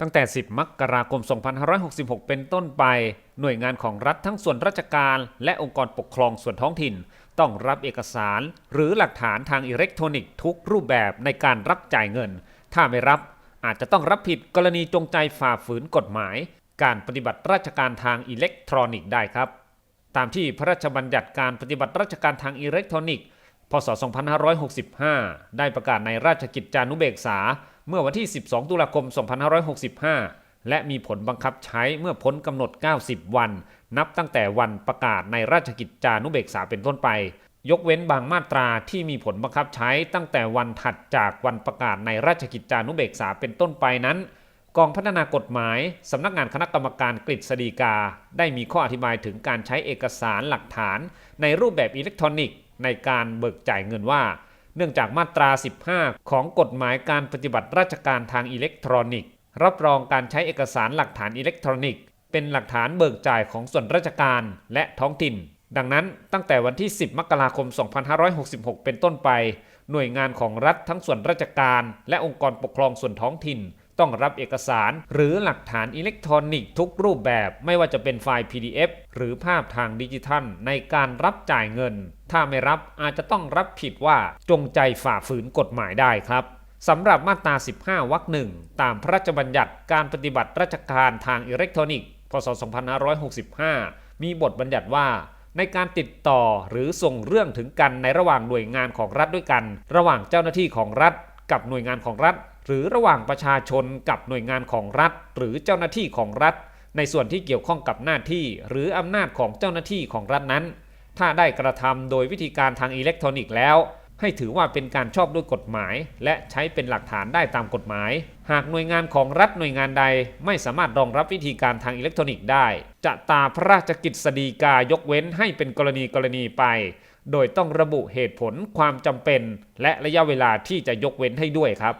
ตั้งแต่ 10 มกราคม 2566 เป็นต้นไป หน่วยงานของรัฐทั้งส่วนราชการและองค์กรปกครองส่วนท้องถิ่น ต้องรับเอกสาร หรือหลักฐานทางอิเล็กทรอนิกส์ทุกรูปแบบในการรับจ่ายเงิน ถ้าไม่รับอาจจะต้องรับผิดกรณีจงใจฝ่าฝืนกฎหมาย การปฏิบัติราชการทางอิเล็กทรอนิกส์ได้ครับ ตามที่พระราชบัญญัติการปฏิบัติราชการทางอิเล็กทรอนิกส์ พศ 2565 ได้ประกาศในราชกิจจานุเบกษา เมื่อวันที่ 12 ตุลาคม 2565 และมีผลบังคับใช้เมื่อพ้นกำหนด 90 วัน นับตั้งแต่วันประกาศในราชกิจจานุเบกษาเป็นต้นไป ยกเว้นบางมาตราที่มีผลบังคับใช้ตั้งแต่วันถัดจากวันประกาศในราชกิจจานุเบกษาเป็นต้นไปนั้นกองพัฒนากฎหมาย สำนักงานคณะกรรมการกฤษฎีกา ได้มีข้ออธิบายถึงการใช้เอกสารหลักฐาน ในรูปแบบอิเล็กทรอนิกส์ ในการเบิกจ่ายเงินว่า เนื่องจากมาตรา 15 ของกฎหมายการปฏิบัติราชการทางอิเล็กทรอนิกส์ รับรองการใช้เอกสารหลักฐานอิเล็กทรอนิกส์ เป็นหลักฐานเบิกจ่ายของส่วนราชการและท้องถิ่น ดังนั้นตั้งแต่วันที่ 10 มกราคม 2566 เป็นต้นไป หน่วยงานของรัฐทั้งส่วนราชการ และองค์กรปกครองส่วนท้องถิ่น ต้องรับเอกสาร หรือหลักฐานอิเล็กทรอนิกส์ทุกรูปแบบไม่ว่าจะเป็นไฟล์ PDF หรือภาพทางดิจิทัล ในการรับจ่ายเงิน ถ้าไม่รับอาจจะต้องรับผิดว่าจงใจฝ่าฝืนกฎหมายได้ครับสำหรับมาตรา 15 วรรคหนึ่งตามพระราชบัญญัติการปฏิบัติราชการทางอิเล็กทรอนิกส์ พศ 2565 มีบทบัญญัติว่า ในการติดต่อหรือส่งเรื่องถึงกันในระหว่างหน่วยงานของรัฐด้วยกัน ระหว่างเจ้าหน้าที่ของรัฐ กับหน่วยงานของรัฐ หรือระหว่างประชาชนกับหน่วยงานของรัฐ หรือเจ้าหน้าที่ของรัฐ ในส่วนที่เกี่ยวข้องกับหน้าที่ หรืออำนาจของเจ้าหน้าที่ของรัฐนั้น ถ้าได้กระทำโดยวิธีการทางอิเล็กทรอนิกส์แล้ว ให้ถือว่าเป็นการชอบด้วยกฎหมาย และใช้เป็นหลักฐานได้ตามกฎหมาย หากหน่วยงานของรัฐหน่วยงานใดไม่สามารถรองรับวิธีการทางอิเล็กทรอนิกส์ได้ จะตาพระราชกิจสฎีกายกเว้นให้เป็นกรณีกรณีไป โดยต้องระบุเหตุผลความจำเป็น และระยะเวลาที่จะยกเว้นให้ด้วยครับ